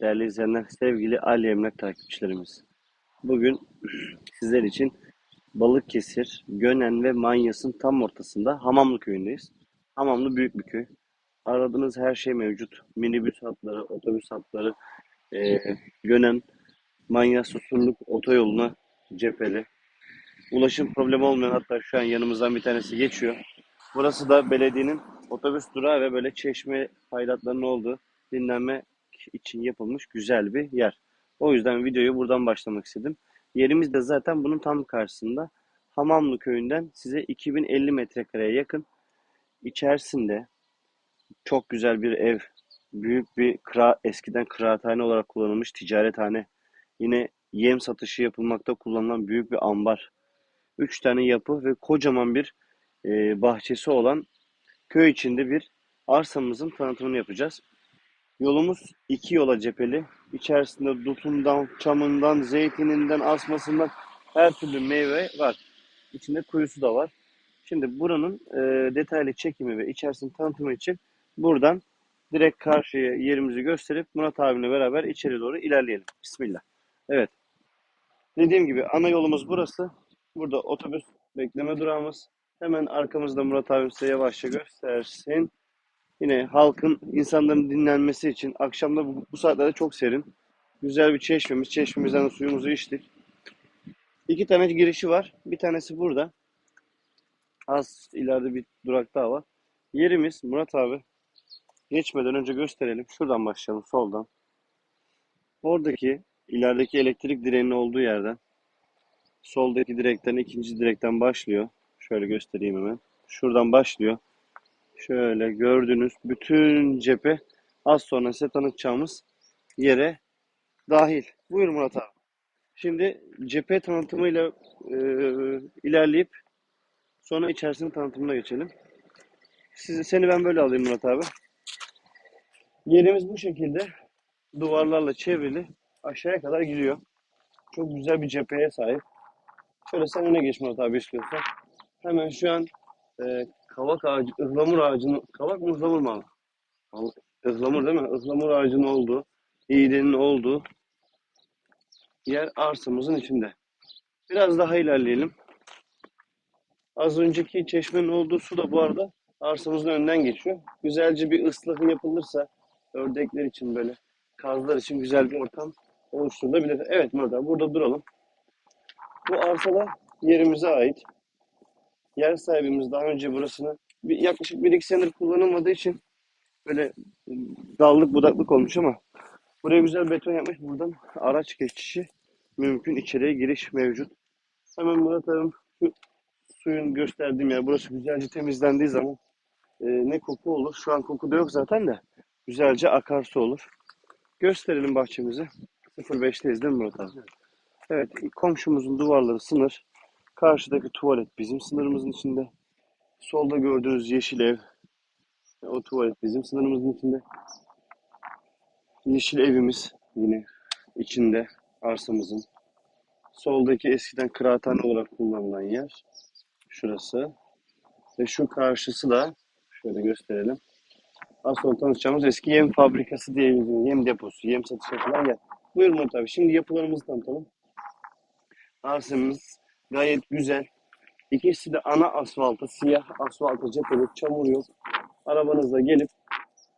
değerli izleyenler, sevgili Ali Emlak takipçilerimiz. Bugün sizler için Balıkesir, Gönen ve Manyas'ın tam ortasında Hamamlı köyündeyiz. Hamamlı büyük bir köy. Aradığınız her şey mevcut. Minibüs hatları, otobüs hatları, e, Gönen, Manyas, Susurluk otoyoluna cepheli. Ulaşım problemi olmayan hatta şu an yanımızdan bir tanesi geçiyor. Burası da belediyenin otobüs durağı ve böyle çeşme hayratlarının olduğu dinlenme için yapılmış güzel bir yer. O yüzden videoyu buradan başlamak istedim. Yerimiz de zaten bunun tam karşısında. Hamamlı köyünden size 2050 metrekareye yakın. İçerisinde çok güzel bir ev, büyük bir kıra, eskiden kıraathane olarak kullanılmış ticarethane. Yine yem satışı yapılmakta kullanılan büyük bir ambar. Üç tane yapı ve kocaman bir e, bahçesi olan köy içinde bir arsamızın tanıtımını yapacağız. Yolumuz iki yola cepheli. İçerisinde dutundan, çamından, zeytininden, asmasından her türlü meyve var. İçinde kuyusu da var. Şimdi buranın e, detaylı çekimi ve içerisinin tanıtımı için buradan direkt karşıya yerimizi gösterip Murat abimle beraber içeri doğru ilerleyelim. Bismillah. Evet. Dediğim gibi ana yolumuz burası. Burada otobüs bekleme durağımız. Hemen arkamızda Murat abim size yavaşça göstersin. Yine halkın, insanların dinlenmesi için akşamda bu, bu saatlerde çok serin. Güzel bir çeşmemiz. Çeşmemizden de suyumuzu içtik. İki tane girişi var. Bir tanesi burada. Az ileride bir durak daha var. Yerimiz Murat abi. Geçmeden önce gösterelim. Şuradan başlayalım soldan. Oradaki ilerideki elektrik direğinin olduğu yerden soldaki direkten ikinci direkten başlıyor. Şöyle göstereyim hemen. Şuradan başlıyor. Şöyle gördüğünüz bütün cephe az sonra size tanıtacağımız yere dahil. Buyur Murat abi. Şimdi cephe tanıtımıyla e, ilerleyip sonra içerisinin tanıtımına geçelim. Sizi, seni ben böyle alayım Murat abi. Yerimiz bu şekilde duvarlarla çevrili aşağıya kadar gidiyor. Çok güzel bir cepheye sahip. Şöyle sen öne geç Murat abi istiyorsan. Hemen şu an e, kavak ağacı, ıhlamur ağacının, kavak mı ıhlamur mu abi? Ihlamur değil mi? Ihlamur ağacının olduğu, iğdenin olduğu yer arsamızın içinde. Biraz daha ilerleyelim. Az önceki çeşmenin olduğu su da bu arada arsamızın önünden geçiyor. Güzelce bir ıslahı yapılırsa ördekler için böyle kazlar için güzel bir ortam oluşturulabilir. Evet Murat burada duralım. Bu arsada yerimize ait. Yer sahibimiz daha önce burasını bir, yaklaşık 1-2 senedir kullanılmadığı için böyle dallık budaklık olmuş ama buraya güzel beton yapmış. Buradan araç geçişi mümkün. İçeriye giriş mevcut. Hemen Murat abim şu suyun gösterdiğim yer burası güzelce temizlendiği zaman e, ne koku olur. Şu an koku da yok zaten de güzelce akarsu olur. Gösterelim bahçemizi. 05'teyiz değil mi Murat abi? Evet komşumuzun duvarları sınır. Karşıdaki tuvalet bizim sınırımızın içinde. Solda gördüğünüz yeşil ev. O tuvalet bizim sınırımızın içinde. Yeşil evimiz yine içinde arsamızın. Soldaki eskiden kıraathane olarak kullanılan yer. Şurası. Ve şu karşısı da şöyle gösterelim. Az sonra tanışacağımız eski yem fabrikası diyebiliriz. Yem deposu, yem satış yapılan yer. Buyur Murat abi. Şimdi yapılarımızı tanıtalım. Arsamız gayet güzel. İkisi de ana asfaltı, siyah asfaltı cepheli, çamur yok. Arabanızla gelip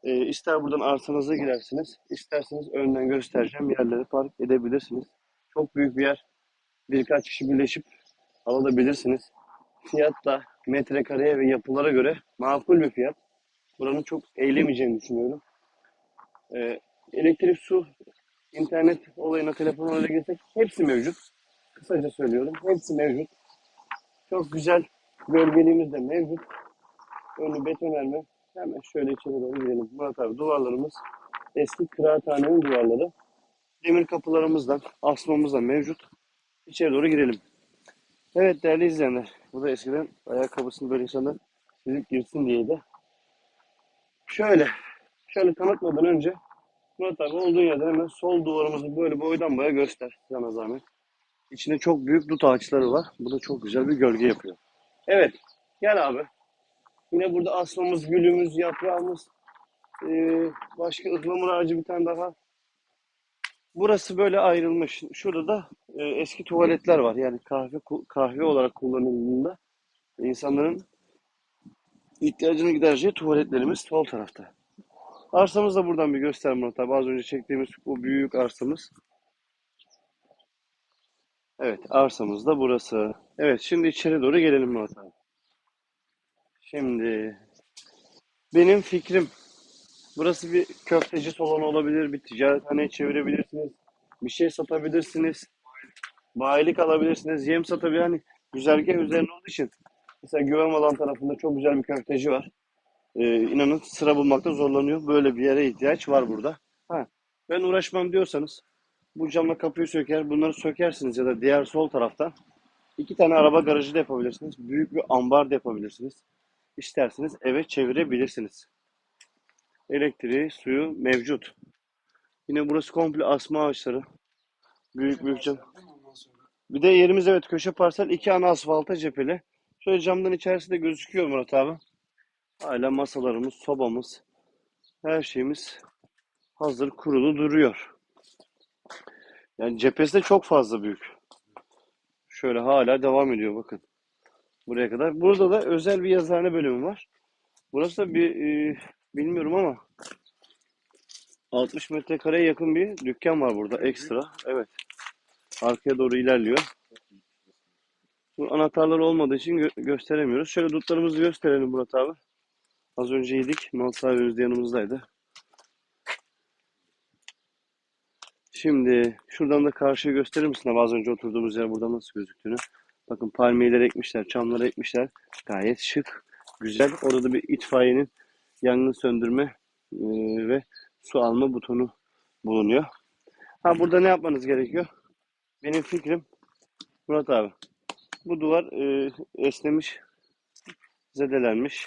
e, ister buradan arsanıza girersiniz, isterseniz önden göstereceğim yerleri park edebilirsiniz. Çok büyük bir yer. Birkaç kişi birleşip alabilirsiniz. Fiyat da metrekareye ve yapılara göre makul bir fiyat. Buranın çok eğilemeyeceğini düşünüyorum. E, elektrik, su, internet olayına, telefon olayına girsek hepsi mevcut. Kısaca söylüyorum. Hepsi mevcut. Çok güzel gölgeliğimiz de mevcut. Önü betonarme. Hemen şöyle içeri doğru gidelim. Murat abi duvarlarımız eski kıraathanenin duvarları. Demir kapılarımızdan, asmamızdan mevcut. İçeri doğru girelim. Evet değerli izleyenler. Bu da eskiden ayakkabısını böyle insanlar silip girsin diye de. Şöyle, şöyle tanıtmadan önce Murat abi olduğu yerden hemen sol duvarımızı böyle boydan boya göster. Sana zahmet. İçinde çok büyük dut ağaçları var. Bu da çok güzel bir gölge yapıyor. Evet. Gel abi. Yine burada asmamız, gülümüz, yaprağımız. ee, başka ıhlamur ağacı bir tane daha. Burası böyle ayrılmış. Şurada da e, eski tuvaletler var. Yani kahve kahve olarak kullanıldığında insanların ihtiyacını gidereceği tuvaletlerimiz sol tarafta. Arsamız da buradan bir göster Murat abi. Az önce çektiğimiz bu büyük arsamız. Evet, arsamız da burası. Evet, şimdi içeri doğru gelelim Murat abi. Şimdi benim fikrim burası bir köfteci salonu olabilir, bir ticarethane çevirebilirsiniz, bir şey satabilirsiniz, bayilik alabilirsiniz, yem satabilir. Hani güzergah üzerine olduğu için mesela Güvenmalan tarafında çok güzel bir köfteci var. Ee, inanın sıra bulmakta zorlanıyor. Böyle bir yere ihtiyaç var burada. Ha, ben uğraşmam diyorsanız bu camla kapıyı söker, bunları sökersiniz ya da diğer sol taraftan iki tane araba garajı da yapabilirsiniz. Büyük bir ambar da yapabilirsiniz. İsterseniz eve çevirebilirsiniz. Elektriği, suyu mevcut. Yine burası komple asma ağaçları. Büyük büyük cam. Bir de yerimiz evet köşe parsel iki ana asfalta cepheli. Şöyle camdan içerisi de gözüküyor Murat abi. Hala masalarımız, sobamız, her şeyimiz hazır kurulu duruyor. Yani cephesi de çok fazla büyük. Şöyle hala devam ediyor bakın. Buraya kadar. Burada da özel bir yazıhane bölümü var. Burası da bir e, bilmiyorum ama 60 metrekareye yakın bir dükkan var burada ekstra. Evet. Arkaya doğru ilerliyor. Bu anahtarlar olmadığı için gö- gösteremiyoruz. Şöyle dutlarımızı gösterelim Murat abi. Az önce yedik. Mal sahibimiz de yanımızdaydı. Şimdi şuradan da karşıya gösterir misin abi az önce oturduğumuz yer burada nasıl gözüktüğünü? Bakın palmiyeler ekmişler, çamları ekmişler. Gayet şık, güzel. Orada da bir itfaiyenin yangın söndürme e, ve su alma butonu bulunuyor. Ha burada ne yapmanız gerekiyor? Benim fikrim Murat abi. Bu duvar e, esnemiş, zedelenmiş.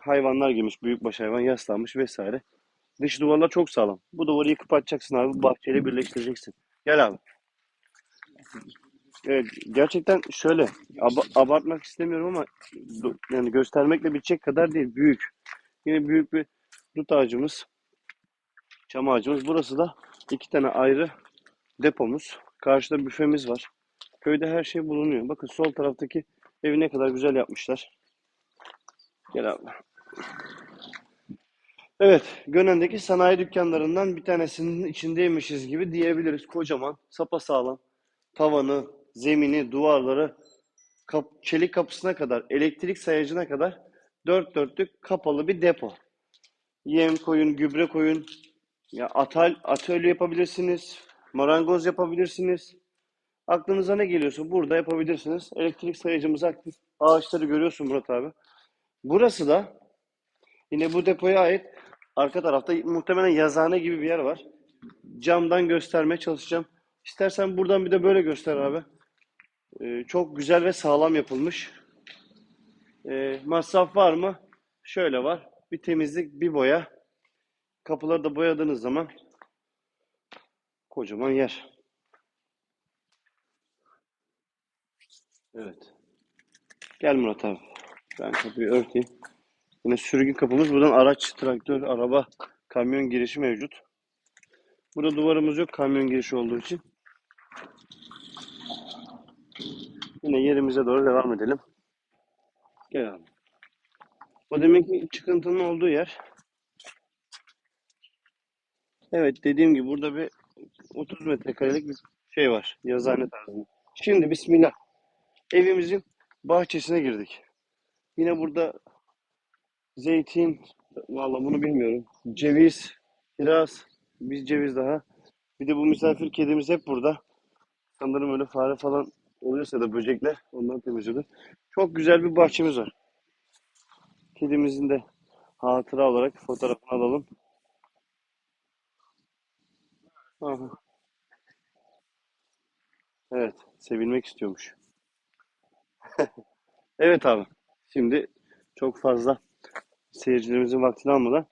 Hayvanlar girmiş, büyükbaş hayvan yaslanmış vesaire. Dış duvarlar çok sağlam. Bu duvarı yıkıp atacaksın abi. Bahçeyle birleştireceksin. Gel abi. Evet, gerçekten şöyle aba- abartmak istemiyorum ama yani göstermekle bitecek kadar değil. Büyük. Yine büyük bir dut ağacımız, çam ağacımız. Burası da iki tane ayrı depomuz. Karşıda büfemiz var. Köyde her şey bulunuyor. Bakın sol taraftaki evi ne kadar güzel yapmışlar. Gel abi. Evet, Gönen'deki sanayi dükkanlarından bir tanesinin içindeymişiz gibi diyebiliriz. Kocaman, sapasağlam, tavanı, zemini, duvarları, kap- çelik kapısına kadar, elektrik sayacına kadar dört dörtlük kapalı bir depo. Yem koyun, gübre koyun, ya atal, atölye yapabilirsiniz, marangoz yapabilirsiniz. Aklınıza ne geliyorsa burada yapabilirsiniz. Elektrik sayacımız aktif. Ağaçları görüyorsun Murat abi. Burası da yine bu depoya ait arka tarafta muhtemelen yazıhane gibi bir yer var. Camdan göstermeye çalışacağım. İstersen buradan bir de böyle göster abi. Ee, çok güzel ve sağlam yapılmış. Ee, masraf var mı? Şöyle var. Bir temizlik, bir boya. Kapıları da boyadığınız zaman kocaman yer. Evet. Gel Murat abi. Ben kapıyı örteyim. Yine sürgü kapımız. Buradan araç, traktör, araba, kamyon girişi mevcut. Burada duvarımız yok kamyon girişi olduğu için. Yine yerimize doğru devam edelim. Gel abi. O demek ki çıkıntının olduğu yer. Evet dediğim gibi burada bir 30 metrekarelik bir şey var. Yazıhane tarzında. Şimdi bismillah. Evimizin bahçesine girdik. Yine burada zeytin, vallahi bunu bilmiyorum. Ceviz, kiraz, bir ceviz daha. Bir de bu misafir kedimiz hep burada. Sanırım öyle fare falan oluyorsa da böcekler ondan temizliyordu. Çok güzel bir bahçemiz var. Kedimizin de hatıra olarak fotoğrafını alalım. Aha. Evet, sevilmek istiyormuş. Evet abi. Şimdi çok fazla seyircilerimizin vaktini almadan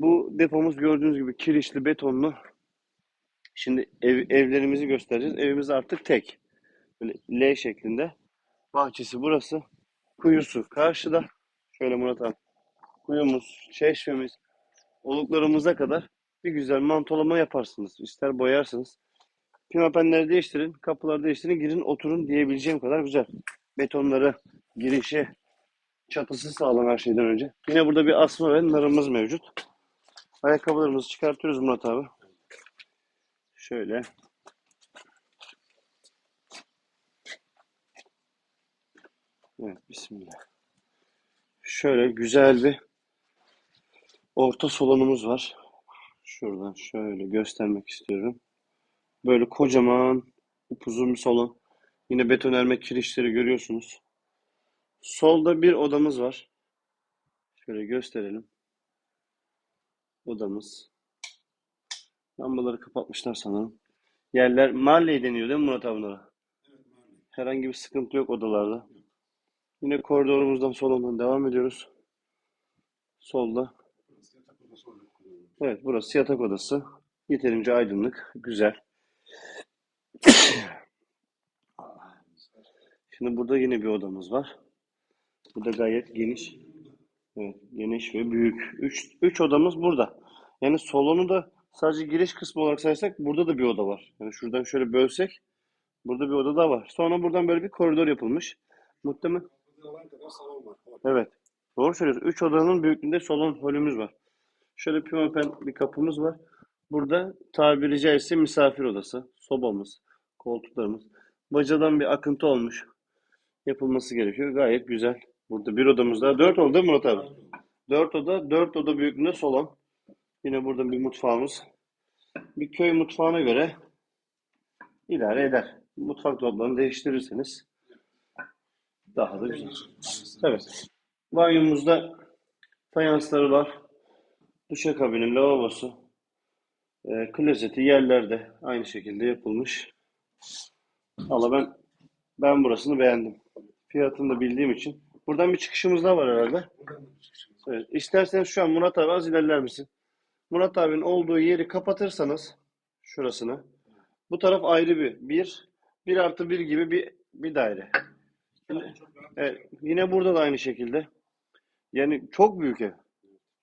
bu depomuz gördüğünüz gibi kirişli, betonlu. Şimdi ev, evlerimizi göstereceğiz. Evimiz artık tek. Böyle L şeklinde. Bahçesi burası. Kuyusu karşıda. Şöyle Murat abi. Kuyumuz, çeşmemiz, oluklarımıza kadar Bir güzel mantolama yaparsınız. İster boyarsınız. Pimapenleri değiştirin, kapıları değiştirin, girin oturun diyebileceğim kadar güzel. Betonları, girişi, çatısı sağlam her şeyden önce. Yine burada bir asma ve narımız mevcut. Ayakkabılarımızı çıkartıyoruz Murat abi. Şöyle. Evet, bismillah. Şöyle güzel bir orta salonumuz var. Şuradan şöyle göstermek istiyorum. Böyle kocaman upuzun bir salon. Yine betonarme kirişleri görüyorsunuz. Solda bir odamız var. Şöyle gösterelim. Odamız. Lambaları kapatmışlar sanırım. Yerler Marley deniyor değil mi Murat abi bunlara? Herhangi bir sıkıntı yok odalarda. Yine koridorumuzdan solundan devam ediyoruz. Solda. Evet burası yatak odası. Yeterince aydınlık. Güzel. Şimdi burada yine bir odamız var. Bu da gayet geniş. Evet, geniş ve büyük. Üç, üç odamız burada. Yani salonu da sadece giriş kısmı olarak sayarsak burada da bir oda var. Yani şuradan şöyle bölsek burada bir oda daha var. Sonra buradan böyle bir koridor yapılmış. Muhtemelen. Evet. Doğru söylüyorsun. Üç odanın büyüklüğünde salon holümüz var. Şöyle pimapen bir kapımız var. Burada tabiri caizse misafir odası, sobamız, koltuklarımız. Bacadan bir akıntı olmuş. Yapılması gerekiyor. Gayet güzel. Burada bir odamız daha. Dört oda Murat abi? Dört oda, dört oda büyüklüğünde salon. Yine burada bir mutfağımız. Bir köy mutfağına göre idare eder. Mutfak dolaplarını değiştirirseniz daha da güzel. Evet. Banyomuzda fayansları var. Duşakabinin lavabosu. E, klozeti yerlerde aynı şekilde yapılmış. Valla ben ben burasını beğendim. Fiyatını da bildiğim için. Buradan bir çıkışımız daha var herhalde. Da. Evet. İsterseniz şu an Murat abi az ilerler misin? Murat abinin olduğu yeri kapatırsanız şurasını. Bu taraf ayrı bir. Bir, bir artı bir gibi bir, bir daire. Evet, yine burada da aynı şekilde. Yani çok büyük ev.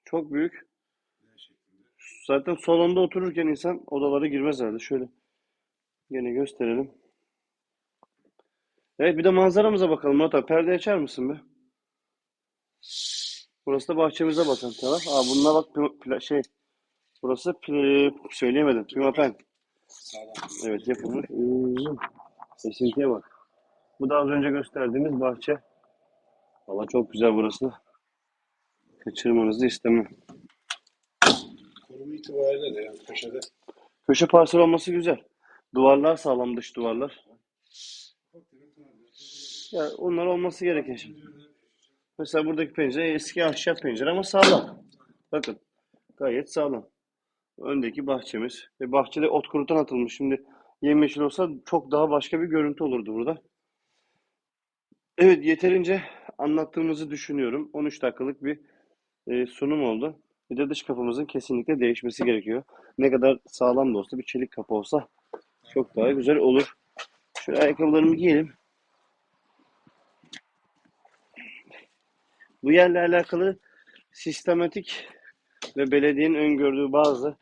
Çok büyük. Zaten salonda otururken insan odalara girmez herhalde. Şöyle yine gösterelim. Evet bir de manzaramıza bakalım Murat abi. Perde açar mısın be? Burası da bahçemize bakan taraf. Aa bununla bak pla- pla- şey. Burası pl- söyleyemedim. Pimapen. Evet yapılmış. Hmm. Esintiye bak. Bu da az önce gösterdiğimiz bahçe. Valla çok güzel burası. Kaçırmanızı istemem. Konumu itibariyle de yani köşede Köşe parsel olması güzel. Duvarlar sağlam dış duvarlar. Ya onlar olması gereken şey. Mesela buradaki pencere eski ahşap pencere ama sağlam. Bakın gayet sağlam. Öndeki bahçemiz. Ve bahçede ot kurutan atılmış. Şimdi yemyeşil olsa çok daha başka bir görüntü olurdu burada. Evet yeterince anlattığımızı düşünüyorum. 13 dakikalık bir e, sunum oldu. Bir de dış kapımızın kesinlikle değişmesi gerekiyor. Ne kadar sağlam da olsa bir çelik kapı olsa çok daha güzel olur. Şöyle ayakkabılarımı giyelim. Bu yerle alakalı sistematik ve belediyenin öngördüğü bazı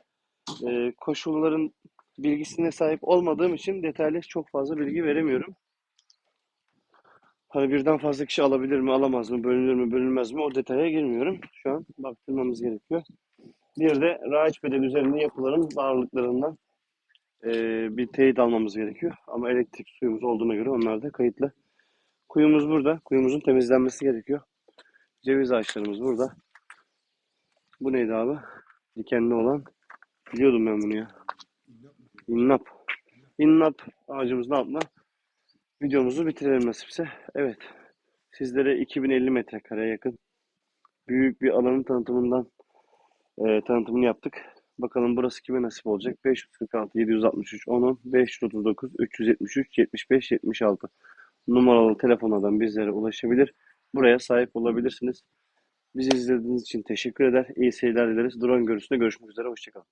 e, koşulların bilgisine sahip olmadığım için detaylı çok fazla bilgi veremiyorum. Hani birden fazla kişi alabilir mi, alamaz mı, bölünür mü, bölünmez mi o detaya girmiyorum. Şu an baktırmamız gerekiyor. Bir de raiç bedeli üzerinde yapıların varlıklarından e, bir teyit almamız gerekiyor. Ama elektrik suyumuz olduğuna göre onlar da kayıtlı. Kuyumuz burada. Kuyumuzun temizlenmesi gerekiyor. Ceviz ağaçlarımız burada. Bu neydi abi? Dikenli olan. Biliyordum ben bunu ya. İnnap. İnnap ağacımızın altına videomuzu bitirelim nasipse. Evet. Sizlere 2050 metrekareye yakın büyük bir alanın tanıtımından e, tanıtımını yaptık. Bakalım burası kime nasip olacak? 546 763 10 539 373 75 76 numaralı telefonlardan bizlere ulaşabilir. Buraya sahip olabilirsiniz. Bizi izlediğiniz için teşekkür eder. İyi seyirler dileriz. Drone görüntüsünde görüşmek üzere. Hoşçakalın.